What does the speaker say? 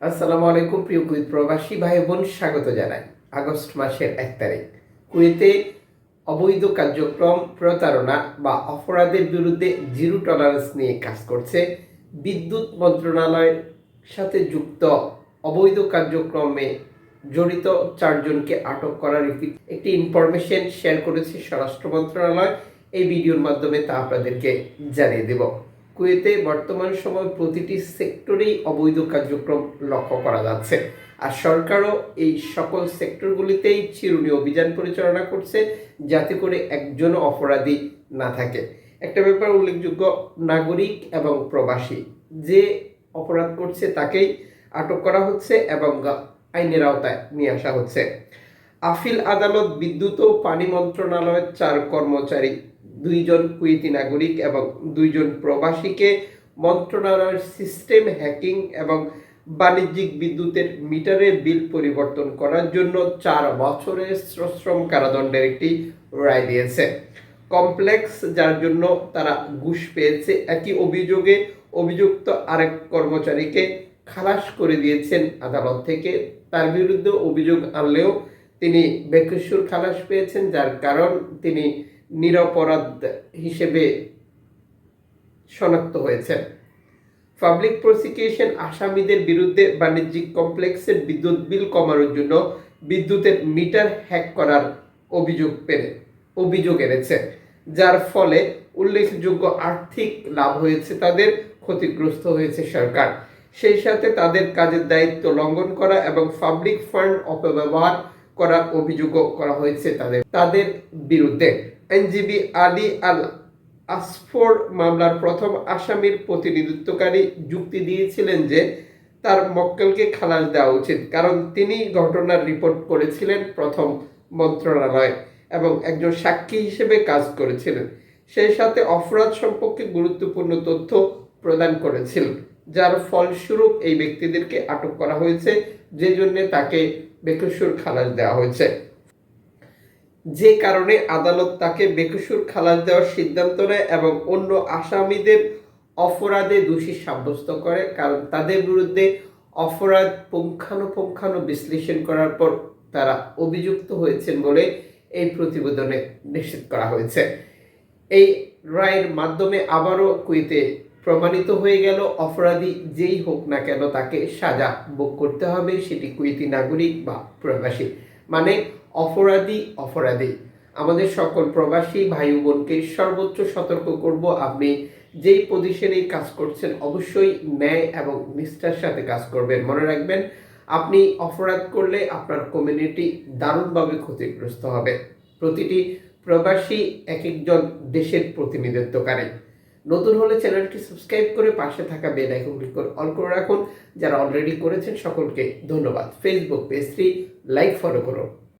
আসসালামু আলাইকুম, প্রিয় কুয়েত প্রবাসী ভাই বোন স্বাগত জানাই। আগস্ট মাসের এক তারিখ। কুয়েতে অবৈধ কার্যক্রম, প্রতারণা বা অপরাধের বিরুদ্ধে জিরো টলারেন্স নিয়ে কাজ করছে বিদ্যুৎ মন্ত্রণালয়ের সাথে যুক্ত অবৈধ কার্যক্রমে জড়িত চারজনকে আটক করার একটি- ইনফরমেশন শেয়ার করেছে স্বরাষ্ট্র মন্ত্রণালয়। এই ভিডিওর মাধ্যমে তা আপনাদেরকে জানিয়ে দেব। কুয়েতে বর্তমান সময় প্রতিটি সেক্টরেই অবৈধ কার্যক্রম লক্ষ্য করা যাচ্ছে। আর সরকারও এই সকল সেক্টরগুলিতেই চিরুনি অভিযান পরিচালনা করছে, যাতে করে একজনও অপরাধী না থাকে। একটা ব্যাপার উল্লেখযোগ্য, নাগরিক এবং প্রবাসী যে অপরাধ করছে তাকেই আটক করা হচ্ছে এবং আইনের আওতায় নিয়ে আসা হচ্ছে। আফিল আদালত বিদ্যুৎ ও পানি মন্ত্রণালয়ের চার কর্মচারী দুইজন কুয়েতি নাগরিক এবং দুইজন প্রবাসীকে মন্ত্রণালয়ের সিস্টেম হ্যাকিং এবং বাণিজ্যিক বিদ্যুতের মিটারের বিল পরিবর্তন করার জন্য চার বছরের সশ্রম কারাদণ্ডের একটি রায় দিয়েছে। কমপ্লেক্স, যার জন্য তারা ঘুষ পেয়েছে, একই অভিযোগে অভিযুক্ত আরেক কর্মচারীকে খালাস করে দিয়েছেন আদালত থেকে। তার বিরুদ্ধে অভিযোগ আনলেও তিনি বেকসুর খালাস পেয়েছেন, যার কারণ তিনি নিরপরাধ হিসেবে শনাক্ত হয়েছেন পাবলিক প্রসিকিউশন আসামিদের বিরুদ্ধে বাণিজ্যিক কমপ্লেক্সের বিদ্যুৎ বিল কমানোর জন্য বিদ্যুতের মিটার হ্যাক করার অভিযোগ পেলে অভিযোগ এনেছে। যার ফলে উল্লেখযোগ্য আর্থিক লাভ হয়েছে, তাদের ক্ষতিগ্রস্ত হয়েছে সরকার। সেই সাথে তাদের কাজের দায়িত্ব লঙ্ঘন করা এবং পাবলিক ফান্ড অপব্যবহার করার অভিযোগও করা হয়েছে তাদের তাদের বিরুদ্ধে। আইনজীবী আলী আল আসফোর মামলার প্রথম আসামির প্রতিনিধিত্বকারী যুক্তি দিয়েছিলেন যে তার মক্কেলকে খালাস দেওয়া উচিত, কারণ তিনি ঘটনার রিপোর্ট করেছিলেন প্রথম মন্ত্রণালয় এবং একজন সাক্ষী হিসেবে কাজ করেছিলেন। সেই সাথে অপরাধ সম্পর্কে গুরুত্বপূর্ণ তথ্য প্রদান করেছিলেন, যার ফলস্বরূপ এই ব্যক্তিদেরকে আটক করা হয়েছে যে জন্য তাকে বেকসুর খালাস দেওয়া হয়েছে। যে কারণে আদালত তাকে বেকসুর খালাস দেওয়ার সিদ্ধান্ত নেয় এবং অন্য আসামিদের অপরাধে দোষী সাব্যস্ত করে, কারণ তাদের বিরুদ্ধে অপরাধ পুঙ্খানুপুঙ্খানু বিশ্লেষণ করার পর তারা অভিযুক্ত হয়েছেন বলে এই প্রতিবেদনে নিশ্চিত করা হয়েছে। এই রায়ের মাধ্যমে আবারও কুইতে প্রমাণিত হয়ে গেল, অপরাধী যেই হোক না কেন তাকে সাজা ভোগ করতে হবে, সেটি কুইতি নাগরিক বা প্রবাসী। মানে অপরাধী অপরাধী। আমাদের সকল প্রবাসী ভাই বোনকে সর্বোচ্চ সতর্ক করব, আপনি যেই পজিশনেই কাজ করছেন অবশ্যই ন্যায় এবং নিষ্ঠার সাথে কাজ করবেন। মনে রাখবেন, আপনি অপরাধ করলে আপনার কমিউনিটি দারুণভাবে ক্ষতিগ্রস্ত হবে। প্রতিটি প্রবাসী এক একজন দেশের প্রতিনিধিত্বকারী। নতুন হলে চ্যানেলটি সাবস্ক্রাইব করে পাশে থাকা বেল আইকন ক্লিক করে অল করে রাখুন। যারা অলরেডি করেছেন সকলকে ধন্যবাদ। ফেসবুক পেজটি லைஃப் ஃபார் குரு